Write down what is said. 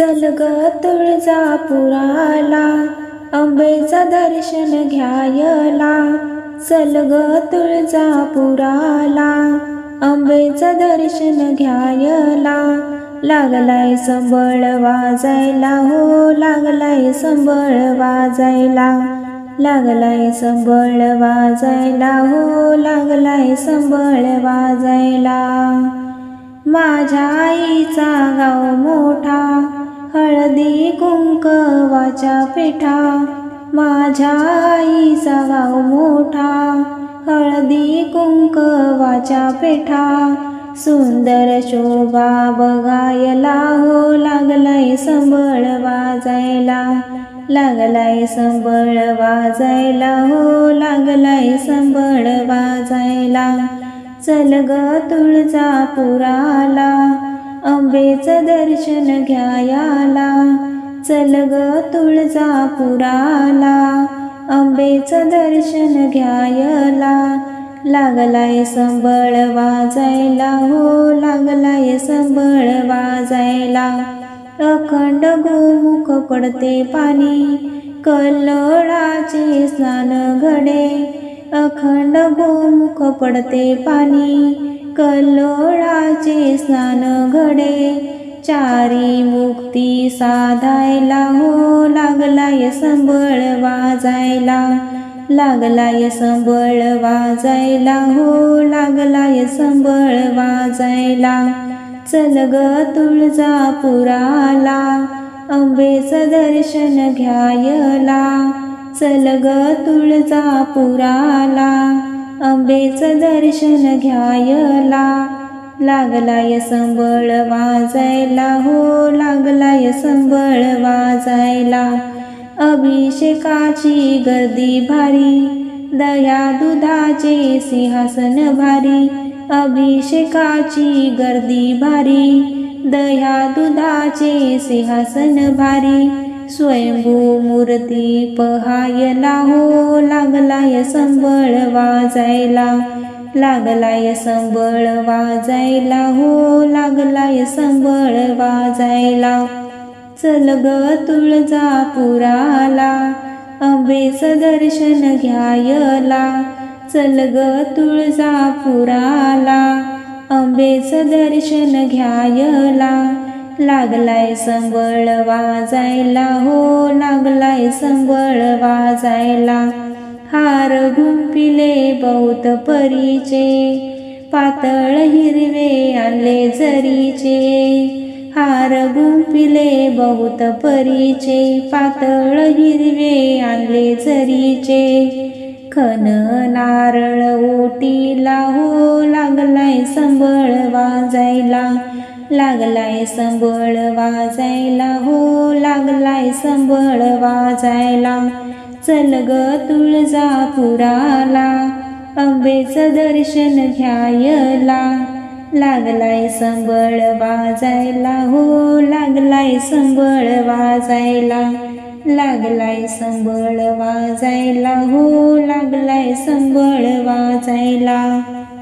चल ग तुळजापुराला अंबेचा दर्शन घ्यायला. चल ग तुळजापुराला अंबेचं दर्शन घ्यायला. लागलाय संबळ वाजायला हो लागलाय संबळ वाजायला. लागलाय संबळ वाजायला हो लागलाय संबळ वाजायला. माझ्या आईचा गाव मोठा हळदी कुंकवाच्या पेठा माझ्या आईचा गाव मोठा. हळदी कुंकवाच्या पेठा सुंदर शोभा बघायला हो लागलाय संबळ वाजायला. लागलाय संबळ वाजायला हो लागलाय संबळ वाजायला. चल ग तुळजापुराला अंबेचं दर्शन घ्यायाला. चल ग तुळजापुराला. अंबेचं दर्शन घ्यायला. लागलाय संबळ वाजायला हो लागलाय संबळ वाजायला. अखंड गोमुख पडते पाणी कल्लोळाचे स्नान घडे. अखंड गोमुख पडते पाणी कल्लोळाचे स्नान घडे. चारी मुक्ती साधायला हो लागलाय संबळ वाजायला. लागलाय संबळ वाजायला हो लागलाय संबळ वाजायला. चल ग तुळजापुराला अंबेचं दर्शन घ्यायला. चल ग तुळजापुराला अंबेचं दर्शन घ्यायला. लागलाय संबळ वाजायला हो लागलाय संबळ वाजायला. अभिषेकाची गर्दी भारी दया दुधाचे सिंहासन भारी. अभिषेकाची गर्दी भारी दया दुधाचे सिंहासन भारी. स्वयंभू मूर्ती पहायला हो लागलाय संबळ वाजायला. लागलाय संबळ वाजायला हो लागलाय संबळ वाजायला. चल ग तुळजापुराला अंबेस दर्शन घ्यायला. चल ग तुळजापुराला अंबेस दर्शन घ्यायला. लागलाय संबळ वाजायला हो लागलाय संबळ वाजायला. हार गुंपिले बहुत परीचे पातळ हिरवे आणले जरीचे. हार गुंपिले बहुत परीचे पातळ हिरवे आणले जरीचे. खन नारळ ओटीला हो लागलाय संबळ वाजायला. लागलाय संबळ वाजायला हो लागलाय संबळ वाजायला. चल ग तुळजापुराला अंबेचं दर्शन घ्यायला. लागलाय संबळ वाजायला हो लागलाय संबळ वाजायला. लागलाय संबळ वाजायला हो लागलाय संबळ वाजायला.